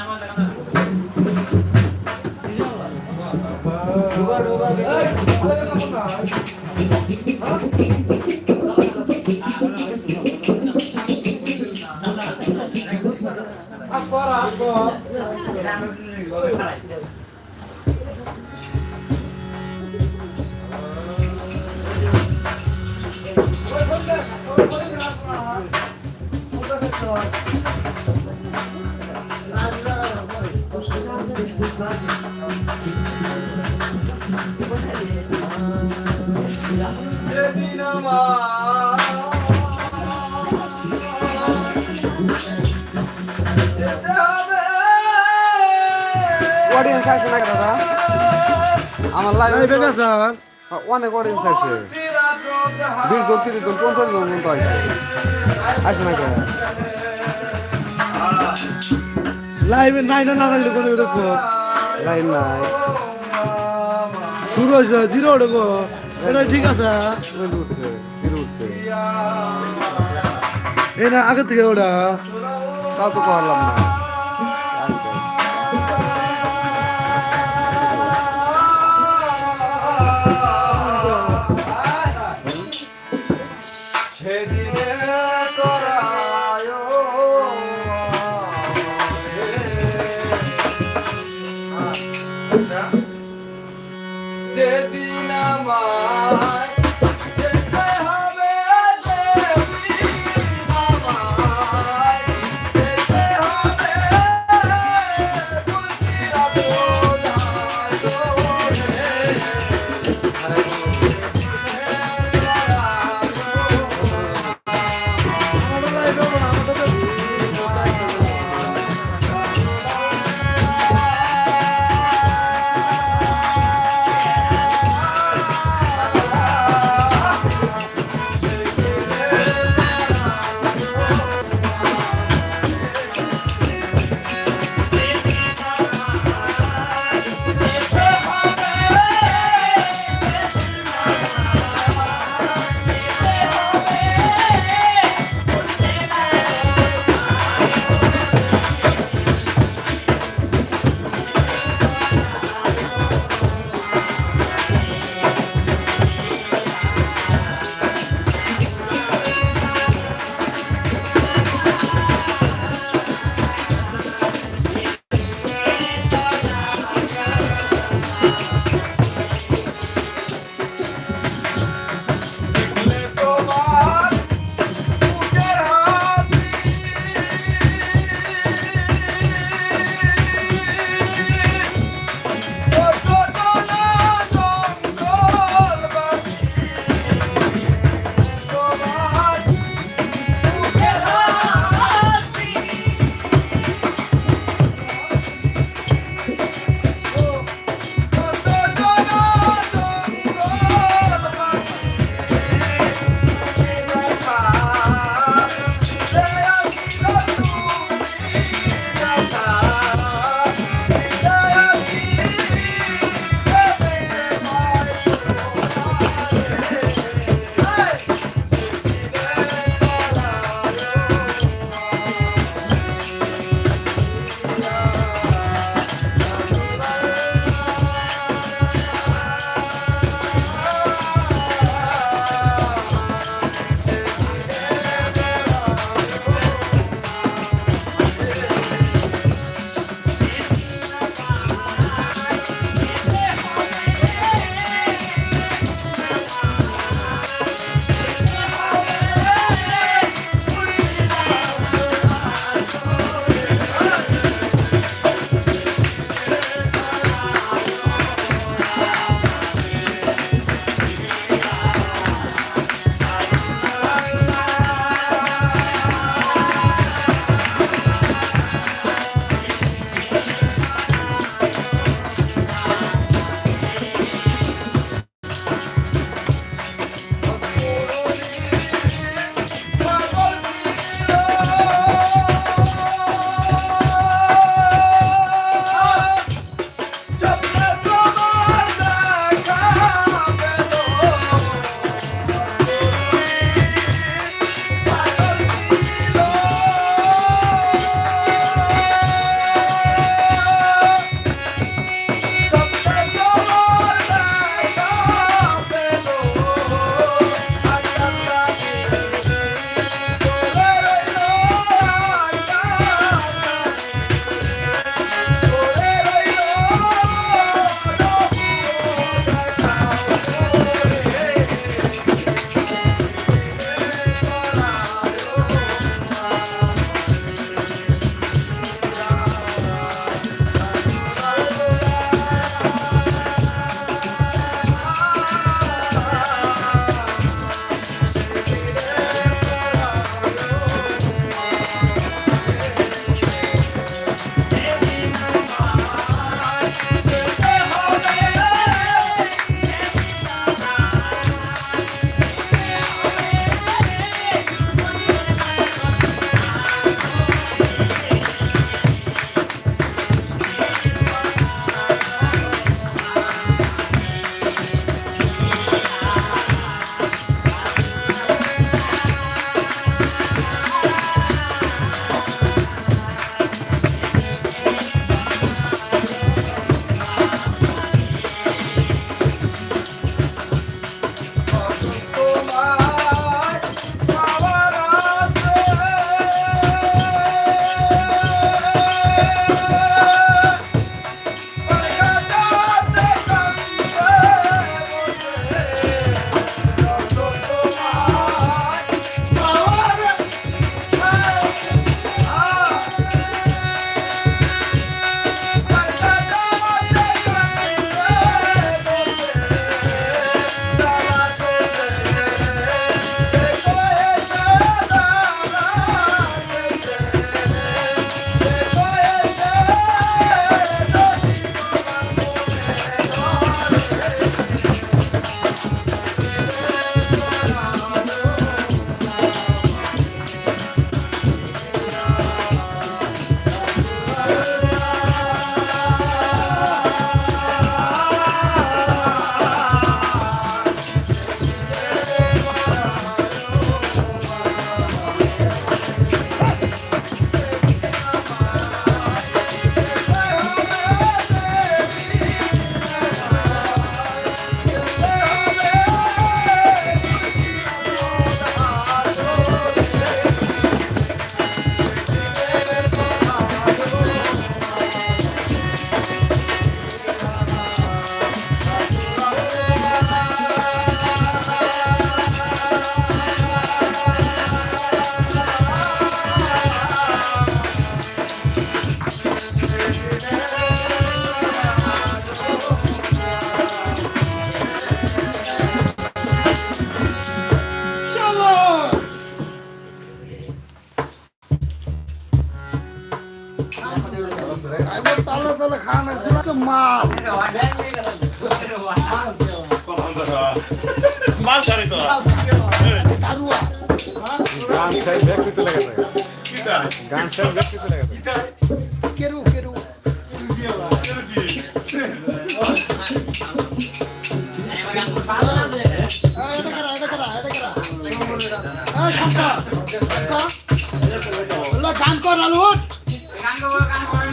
আমার অডিয়েন্স আসে না দাদা? আমার লাইভ লাইভে গেছেন অনেক অডিয়েন্স আসে। বিশ জন তিরিশ জন পঞ্চাশ জন পর্যন্ত আসে। আসে না কেন? লাইভে নাই না থাকলে কোনো দেখো লাইন নাই। শুরু হয়েছে জিরো দেখো এটা ঠিক আছে। জিরো উঠছে না আগে থেকে ওটা। তাও তো পারলাম না। সেদিনে তোরায় যেদিন আমায়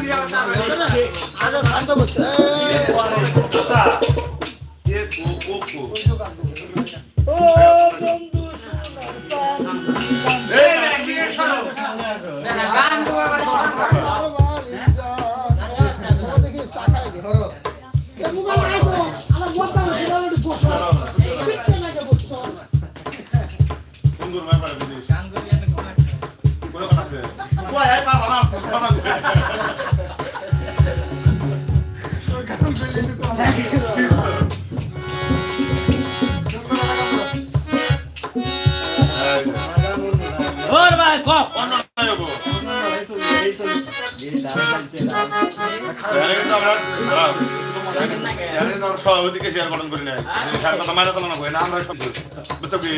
Adiós, সভাপতিকে শেয়ার গঠন করি না কথা মারা কমানো না আমরা সব বুঝতে পারি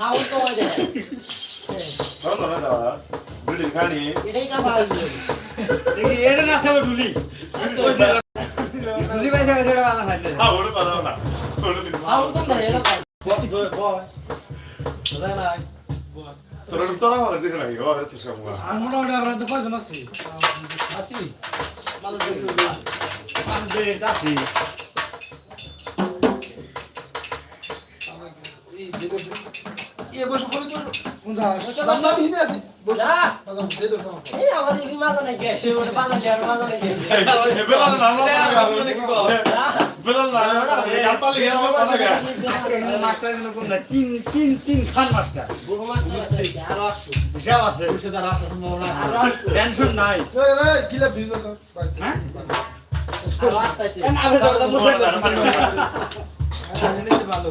খাওয়া তো হয় দে ধরো ধরো দাদা বিল্ডিং খানি এটাই কা ভালো দেখি এটা না সব ঢুলি ঢুলি বাজানা খাইলে হ্যাঁ ওটা কথা না ওটা দিন খাওয়া তো না এটা বয় বয় বয় দাদা না তোরা তোরা ভালো দেখে নাই ও এত সব আর মোটামুটি আমরা তো কয়জন আছি আছি যাচ্ছি কোন জায়গায় বাসা ভিতরে আছি। না বাদাম দে দাও তোমার এই আমার এই মাজানা গেছে? ওটা বাজানা আর মাজানা গেছে। বেলাল না বেলাল না কালপালি গেল কথা গা আজকে মাস্টার এখানে কোন না তিন তিন তিন খান মাস্টার। আর আসতো হিসাব আছে সেটা রাস্তা সম্ভাবনা আর আসতো টেনশন নাই। এই এই কিলা ভিজো তো হ্যাঁ? আর তো তো হয়ে এ আমি তো তো তো মানে ভালো।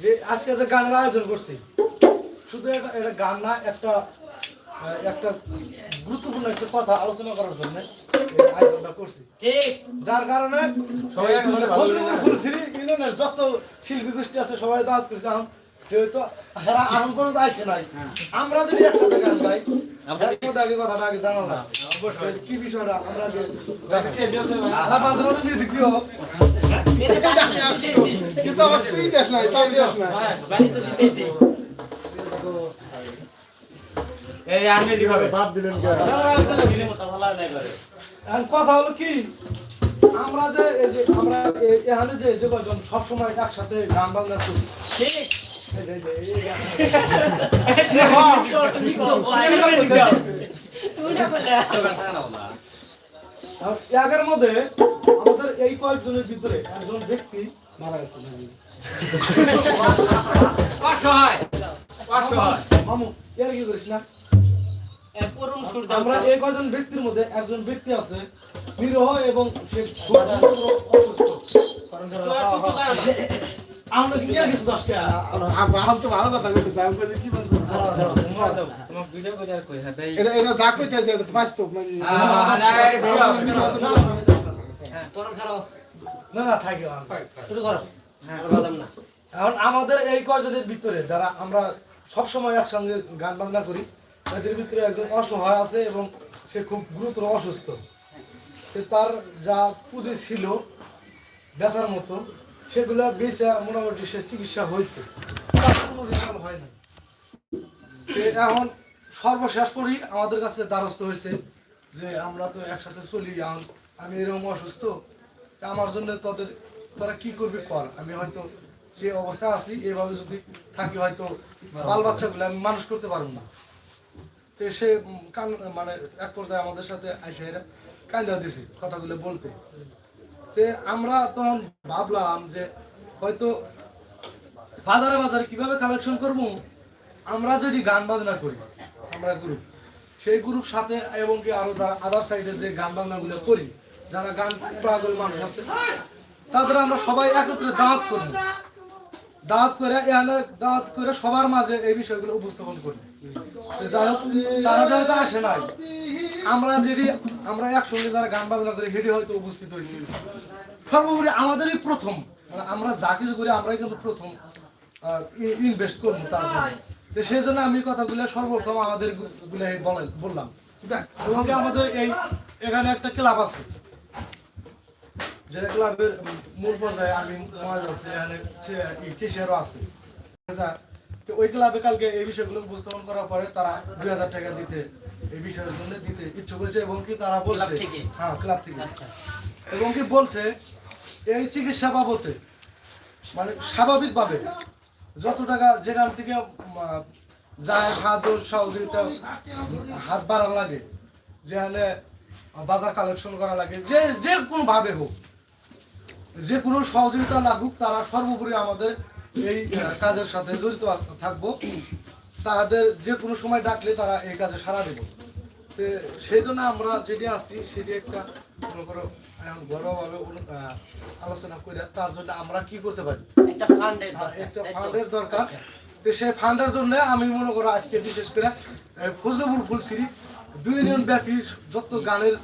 যে আজকে গানের আয়োজন করছি শুধু এটা গান না একটা একটা গুরুত্বপূর্ণ একটা কথা আলোচনা করার জন্য আয়োজনটা করছি। যার কারণে সবাই এক ভালো লাগে না। ফুলশ্রী ইউনিয়নের যত শিল্পী গোষ্ঠী আছে সবাই দাওয়াত করছে যেহেতু হেরা আহ্বান করে আসে নাই আমরা যদি একসাথে গান গাই আগে কথাটা আগে জানাও না। কি বিষয়টা আমরা আগে মাঝে মাঝে মিউজিক দিও কিন্তু আমার তুই দেশ নাই তাই দেশ নাই। বাড়ি তো দিতেছি এই আমি দিবে বাদ দিলেন কে? দিলে মতো ভালো না করে এখন কথা হলো কি আমরা যে এই যে আমরা এখানে যে যে কয়জন সবসময় একসাথে গান বাজনা করি। ঠিক এই যে- এই যে- এই গান- ঠিক তো তুমি না করলে কথা না বলা আর একের মধ্যে আমাদের এই কয়েকজনের ভিতরে একজন ব্যক্তি মারা গেছে। হয় হয়। মামু এর কি করিস না? আমরা এই কয়জন ব্যক্তির মধ্যে একজন ব্যক্তি আছে নিরহ এবং সে আমরা কি আর কিছু দশ টাকা তো ভালো কথা কইতেছে আমি কইতে কি বলব তোমার ভিডিও করে কই হ্যাঁ এটা এটা যা কইতেছে এটা তো মানে না না থাকে শুরু করো হ্যাঁ না এখন আমাদের এই কয়জনের ভিতরে যারা আমরা সব সময় একসঙ্গে গান বাজনা করি তাদের ভিতরে একজন অসহায় আছে এবং সে খুব গুরুতর অসুস্থ। তো তার যা পুঁজি ছিল বেচার মতো সেগুলো বেচে মোটামুটি সে চিকিৎসা হয়েছে। তার কোনো রেজাল্ট হয় না এখন সর্বশেষ করি আমাদের কাছে দ্বারস্থ হয়েছে যে আমরা তো একসাথে চলি আমি এরকম অসুস্থ আমার জন্য তোদের তোরা কি করবে কর। আমি হয়তো যে অবস্থা আছি এভাবে যদি থাকি হয়তো বাল বাচ্চাগুলো আমি মানুষ করতে পারব না। তো সে কান মানে এক পর্যায়ে আমাদের সাথে আইসা কান্দা দিছে কথাগুলো বলতে। তে আমরা তখন ভাবলাম যে হয়তো বাজারে বাজারে কীভাবে কালেকশন করব? আমরা যদি গান বাজনা করি, আমরা গ্রুপ সেই গ্রুপ সাথে এবং কি আরও যারা আদার সাইডে যে গান বাজনাগুলো করি, যারা গান পাগল মানুষ আছে তাদের আমরা সবাই একত্রে দাওয়াত করব। দাওয়াত করে এখানে দাওয়াত করে সবার মাঝে এই বিষয়গুলো উপস্থাপন করি। যাই হোক তারা যেহেতু আসে নাই, আমরা যেটি আমরা একসঙ্গে যারা গান বাজনা করে হেডে হয়তো উপস্থিত হয়েছি। সর্বোপরি আমাদেরই প্রথম। মানে আমরা যা কিছু করি, আমরাই কিন্তু প্রথম ইনভেস্ট করব তার জন্য। সেই জন্য আমি কথাগুলো সর্বপ্রথম আমাদেরগুলো বলে- বললাম। এবং আমাদের এই এখানে একটা ক্লাব আছে। যেটা ক্লাবের মূল পর্যায়ে আমি মহাজ আছে কেশিয়ারও আছে। আচ্ছা, তো ওই ক্লাবে কালকে এই বিষয়গুলো উপস্থাপন করার পরে তারা দুই হাজার টাকা দিতে এই বিষয়ের জন্য দিতে ইচ্ছুক হয়েছে এবং কি তারা বলছে হ্যাঁ ক্লাব থেকে। আচ্ছা। এবং কি বলছে এই চিকিৎসা বাবদে মানে স্বাভাবিকভাবে যত টাকা যেখান থেকে যায় সাহায্য সহযোগিতা হাত বাড়া লাগে যেখানে বাজার কালেকশন করা লাগে যে যে কোনো ভাবে হোক যে কোনো সহযোগিতা লাগুক তারা সর্বোপরি আমাদের এই কাজের সাথে জড়িত থাকব। তাদের যে কোনো সময় ডাকলে তারা এই কাজে সাড়া দেব। সেই জন্য আমরা যেটি আছি সেটি একটা মনে করো ঘরোয়াভাবে আলোচনা করে তার জন্য আমরা কি করতে পারি? একটা ফান্ডের দরকার, তো? আচ্ছা। তো সেই ফান্ডের জন্য আমি মনে করো আজকে বিশেষ করে ফজলপুর ফুলসিরি দুই ইউনিয়ন ব্যাপী যত গানের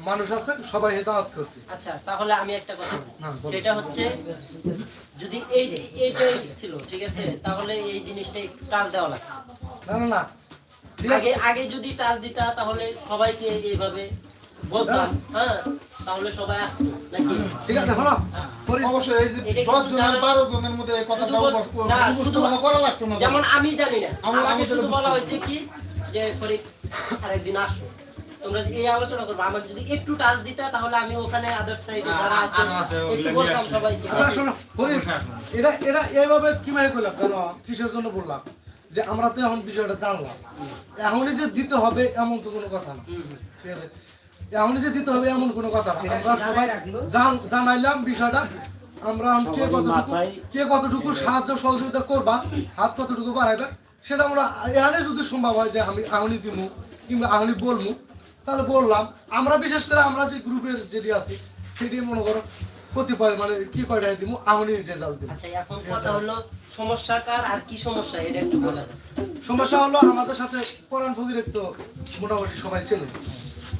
মানুষ আছে সবাই হেদাওয়াত করছি। আচ্ছা তাহলে আমি একটা কথা হ্যাঁ, সেটা হচ্ছে যদি এই এইটাই ছিল ঠিক আছে তাহলে এই জিনিসটা একটু টাচ দেওয়া লাগে না না না। আগে আগে যদি টাচ দিতা তাহলে সবাইকে এইভাবে বলতাম হ্যাঁ তাহলে সবাই আসতো নাকি? ঠিক আছে শোনো। অবশ্যই এই যে এটা দশ কিন্তু জনের জানা- বারো জনের মধ্যে কথাটা শুধু বল- উপস্থাপন না, উপস্থাপনা শুধু- করা লাগতো না। যেমন আমি জানি না। আমরা- আমাকে শুধু বলা হয়েছে কি যে ফরিদ আরেকদিন আসো। তোমরা এই আলোচনা করব। আমাকে যদি একটু টাচ দিতা তাহলে আমি ওখানে আদার সাইডে যারা আছে একটু বলতাম সবাইকে। আচ্ছা শোনো এটা এটা এইভাবে কীভাবে করলাম জানো কিসের জন্য বললাম? যে আমরা তো এখন বিষয়টা জানলাম। এখনই যে দিতে হবে এমন তো কোনো কথা না। ঠিক আছে? এমনই যে দিতে হবে এমন কোনো কথা না। আমরা সবাই জান- জানাইলাম বিষয়টা। আমরা এখন কে কতটুকু কে কতটুকু সাহায্য সহযোগিতা করবা হাত কতটুকু বাড়াইবে সেটা আমরা এখানে যদি সম্ভব হয় যে আমি আহনি দিমু কিংবা আহনি বলমু তাহলে বললাম আমরা বিশেষ করে আমরা যে গ্রুপের যেটি আছি সেটি মনে করো কতিপয় মানে কি কয়টা দিমু? আহনি রেজাল্ট আচ্ছা এখন কথা হলো সমস্যা কার আর কি সমস্যা এটা একটু বলে সমস্যা হলো আমাদের সাথে কোরআন ফকিরের তো মোটামুটি সবাই চেনে।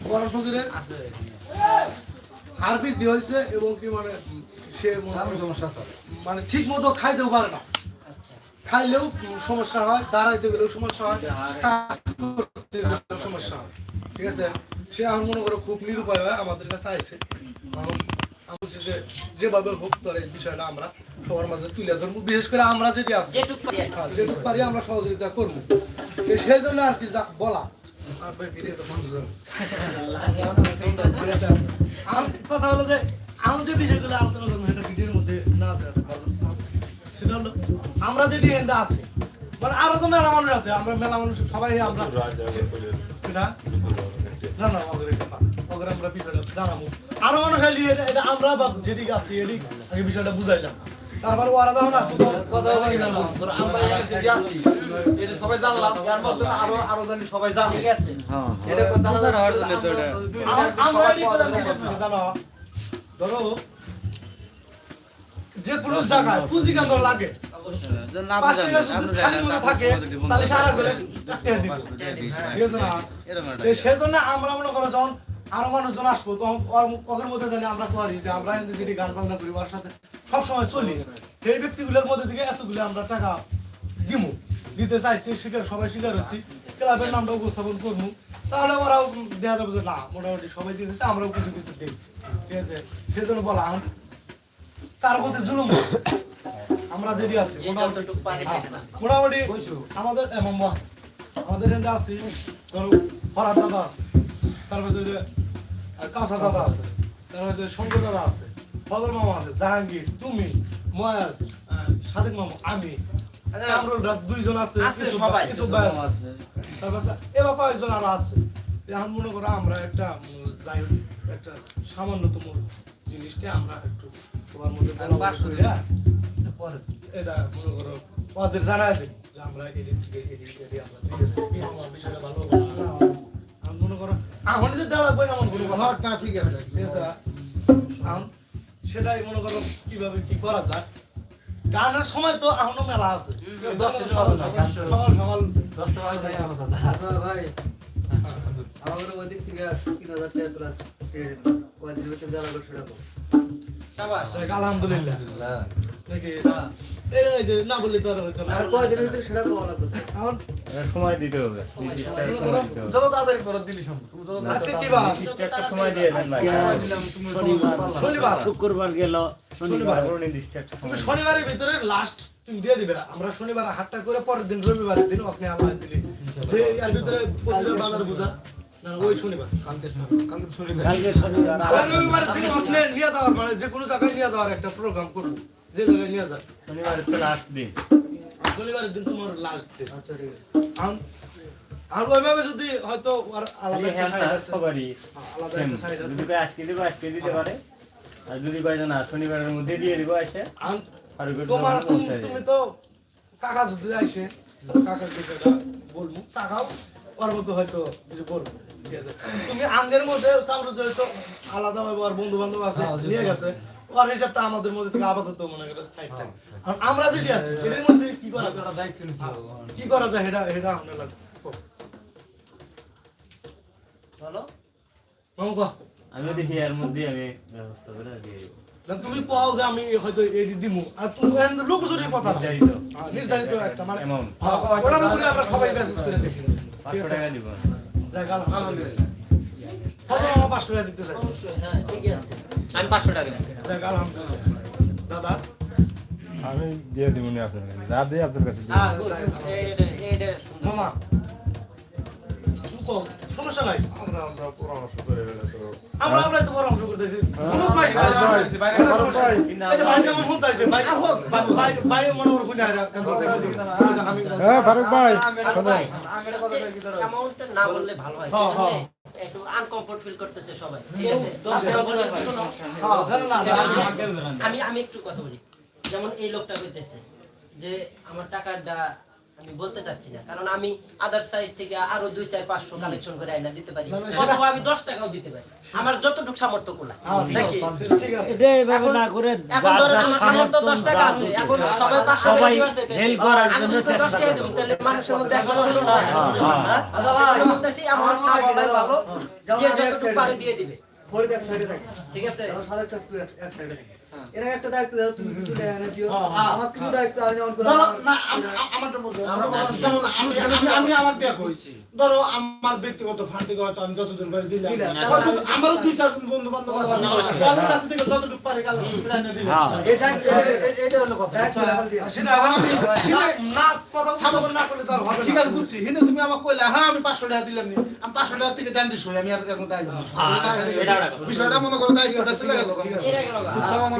কোরআন ফকিরের হার বৃদ্ধি হয়েছে এবং কি মানে সে মনে- সমস্যা মানে ঠিক মতো খাইতেও পারে না। খাইলেও সমস্যা হয় দাঁড়াইতে গেলেও সমস্যা হয় কাজ করতে গেলেও সমস্যা হয়। ঠিক আছে? সে আমার মনে করো খুব নিরুপায় হয় আমাদের কাছে আমি বলছি যেভাবে হোক এই বিষয়টা আমরা সবার মাঝে তুলে ধরবো। বিশেষ করে আমরা যেটি আছি যেটুকু পারি। হ্যাঁ, পারি আমরা সহযোগিতা করব। সেই জন্য আর কি যা বলা। আর ভাই ফিরে কথা হলো যে আমি যে বিষয়গুলো আলোচনা করব সেটা ভিডিওর মধ্যে না দেওয়া ভালো। সেটা হলো আমরা যেটি এখানে আছি। মানে আরও তো মেলা মানুষ আছে। আমরা মেলা মানুষ সবাই আমরা না? না অগরে অগরে আমরা বিষয়টা জানাব। আরও মানুষ খালি এটা এটা আমরা বা যেটি আছি এটি আগে বিষয়টা বুঝাইলাম। তারপরে ওরা দেখো না কথা বলি না আমরা এই আছি এটা সবাই জানলাম। এর আরও আরও জানি সবাই জানে। ঠিক আছে। এটা কথা জানা হওয়ার জন্য তো এটা আমরা ধরো যে কোনো জায়গায় পুঁজি কেন্দ্র লাগে। পাঁচ টাকা যদি খালি থাকে তাহলে সারা করে টাকা দিব। ঠিক আছে না? এই সেজন্য আমরা মনে করো যখন আরও মানুষজন আসব তখন মধ্যে জানি আমরা করি যে আমরা যেটি গান বাজনা করি ওর সাথে সবসময় চলি। এই ব্যক্তিগুলোর মধ্যে থেকে এতগুলো আমরা টাকা দিমু দিতে চাইছি স্বীকার সবাই স্বীকার হচ্ছি ক্লাবের নামটা উপস্থাপন করব তাহলে ওরাও দেওয়া যাবে যে না মোটামুটি সবাই দিতেছে আমরাও কিছু কিছু দিই। ঠিক আছে? সেজন্য বলা তার প্রতি জুলুম আমরা যেটি আছি মোটামুটি হ্যাঁ, আমাদের আমাদের এখানে আছি ধরো ফরাদ দাদা আছে তারপর যে কাউসার দাদা আছে তারপর হচ্ছে শঙ্কর দাদা আছে ফজল মামা আছে জাহাঙ্গীর তুমি ময়াজ সাদিক মামা আমি কামরুল রাত দুইজন আছে আছে ভাই- আছে। তারপর এবার কয়েকজন আরও আছে। এখন মনে করো আমরা একটা যাই একটা সামান্যতম জিনিসটা আমরা একটু মধ্যে এটা মনে করো ওদের দিই যে আমরা এদিক থেকে এদিক থেকে আমরা দিতেছি আমার বিষয়টা ভালো আমি মনে করো যে দেওয়া বই এমন কোনো কথা। না ঠিক আছে। ঠিক আছে। সেটাই মনে করো কীভাবে কি করা যায়। গানের সময় তো এখনও মেলা আছে। সকাল সকাল। দশটা ভাই। আমাদের ওই দিক থেকে তিন হাজার টাকা প্লাস ওই দিকে যারা সেটা আলহামদুলিল্লাহ। সময় দিতে হবে শুক্রবার গেল শনিবার। তুমি শনিবারের ভিতরে লাস্ট তুমি দিয়ে দিবে আমরা শনিবার হাটটা করে পরের দিন রবিবারের দিন আপনি আল্লাহ দিলি। যে এর ভিতরে বাজার বোঝা। মানে যে কোনো জায়গায় নিয়ে যাওয়ার একটা প্রোগ্রাম করুন। যে জায়গায় নিয়ে যান। শনিবার লাস্ট দিন। শনিবারের দিন তোমার লাস্ট ডে আচ্ছা ঠিক আছে। আর ওইভাবে যদি হয়তো আর আলাদা একটা হ্যাঁ সাইড আছে। সবারই আলাদা একটা সাইড আছে। যদি কয় আজকে দিব আজকে দিতে পারে। আর যদি কয় না শনিবারের মধ্যে দিয়ে দিব এসে। আর আর তোমার তুমি। তো কাকা যদি আসে কাকার দিকে বলব। কাকাও ওর মতো হয়তো কিছু করব। তুমি আঙ্গের মধ্যে কামড়ে যেহেতু আলাদা ভাবে বন্ধু বান্ধব আছে নিয়ে গেছে ওর হিসাবটা আমাদের মধ্যে থেকে আপাতত মনে করে সাইড থাকে আমরা যেটি আছি এর মধ্যে কি করা যায়? দায়িত্ব নিছি কি করা যায় এটা এটা আমরা লাগবে বলো। আমি দেখি এর মধ্যে আমি ব্যবস্থা করে দিয়ে তুমি কও যে আমি হয়তো এডি দিমু। আর তুমি লোকজনের কথা নির্ধারিত। হ্যাঁ, একটা মানে হ্যাঁ, উপরে আমরা সবাই মেসেজ করে দেখি হ্যাঁ দাদা? আমি দিয়ে দিব না আপনার কাছে যা দিয়ে আপনার কাছে হ্যাঁ। মামা। সমস্যা নাই। আমরা আমরা পরামর্শ করে আমরা আমরা তো পরামর্শ করতেছি। কোনো ভাই ভাই, ভাই, ভাই ভাই, ভাই যেমন ভাই ভাই ভাই ভাই মনে ওর ফোন আইরা আমি হ্যাঁ ফারুক ভাই শোনো ভাই, না বললে ভালো হয় হ্যাঁ, হ্যাঁ। একটু আনকমফোর্ট ফিল করতেছে সবাই। ঠিক আছে? হ্যাঁ। আমি আমি একটু কথা বলি। যেমন এই লোকটা কইতেছে যে আমার টাকাটা আমি বলতে চাচ্ছি না কারণ আমি আদার সাইড থেকে আরও দুই চার পাঁচশো কালেকশন করে আইনা দিতে পারি। অথবা আমি দশ টাকাও দিতে পারি। আমার যতটুকু সামর্থ্য করলাম নাকি? ঠিক আছে। এটা এইভাবে না করে এখন ধরেন আমার সামর্থ্য দশ টাকা আছে এখন সবাই পাঁচশো সবাই দিবার করার আমি জন্য দশ টাকা দেবো, তাহলে মানুষের মধ্যে একটা হলো না। হ্যাঁ। হ্যাঁ? আমার ভালো, যে যতটুকু পারে দিয়ে দিবে। ঠিক আছে? এক সাইডে থাকে। এরা একটা দায়িত্ব দাও তুমি কিছু এনে দিও। হ্যাঁ। আমার কিছু দায়িত্ব আমি যেমন করে না আম- আম- আমারটা বলছো আমি আমি- আমি আমার দেয়া কইছি ধরো আমার ব্যক্তিগত ফান্ড থেকে হয়তো আমি যতদিন করে দিলাম। আমারও দুই চারজন বন্ধু বান্ধব আছে। কাছ থেকে যতটুকু পারে কালেকশন করে এনে দিলাম। এই দায়িত্ব এ- এ- এটা হলো কথা। দিয়ে সেটা না- না কথা সামনে না করলে তো আর হবে ঠিক আছে বুঝছি। কিন্তু তুমি আমাকে কইলে হ্যাঁ আমি পাঁচশো টাকা দিলাম নি। আমি পাঁচশো টাকা থেকে ডান দিস আমি আর মধ্যে বিষয়টা মনে করো তাই কথা বুঝছ? আমার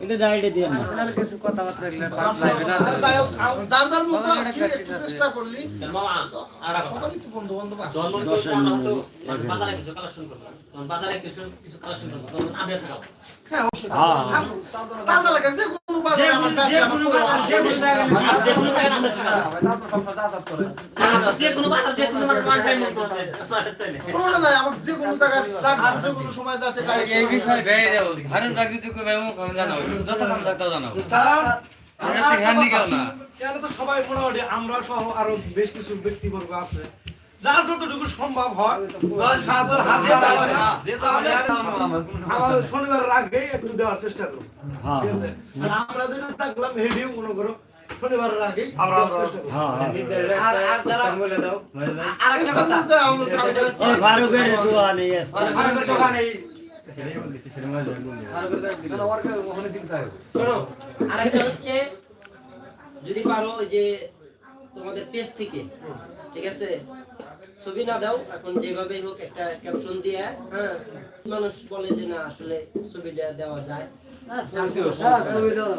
আমি ধরো এগুলাও ভিডিও করে। দাদা দিলে অথচ আমি দায়িত্ব দিলে আমরা 2000 নিয়ে আসতে পারি। এটা ডাইরেক্ট দিয়ে না যাই হোক, আম- যার যার মতো একটু চেষ্টা করলি। সবারই তো বন্ধু বান্ধব আছে বাজারে কিছু কালেকশন করলাম তখন বাজারে কিছু কিছু কালেকশন করলাম তখন আমি থাকলাম হ্যাঁ অবশ্যই। হ্যাঁ। তার লাগে যে কোনো বাজারে আমার। যে জায়গায় আমরা থাকলাম তারপর সবটা যাতায়াত করে। যে কোনো বাজার যে কোনো মানে ওয়ান টাইম মতো আমার নাই, আমার যে কোনো জায়গায় যে কোনো সময় যাতে কারণ এখানে তো সবাই মোটামুটি আমরা সহ আরও বেশ কিছু ব্যক্তিবর্গ আছে যার যতটুকু সম্ভব হয় আমাদের শনিবারের আগে একটু দেওয়ার চেষ্টা করব ঠিক আছে? আমরা যেটা থাকলাম হেডিও মনে করো শনিবারের আগে হ্যাঁ। আর কথা ফারুকের দোয়া নেই ফারুকের আরেকটা হচ্ছে যদি পারো যে তোমাদের পেজ থেকে ঠিক আছে? ছবি না দাও এখন যেভাবে হোক একটা ক্যাপশন দিয়ে হ্যাঁ? মানুষ বলে যে না আসলে ছবিটা দেওয়া যায়। হ্যাঁ ছবি দাও।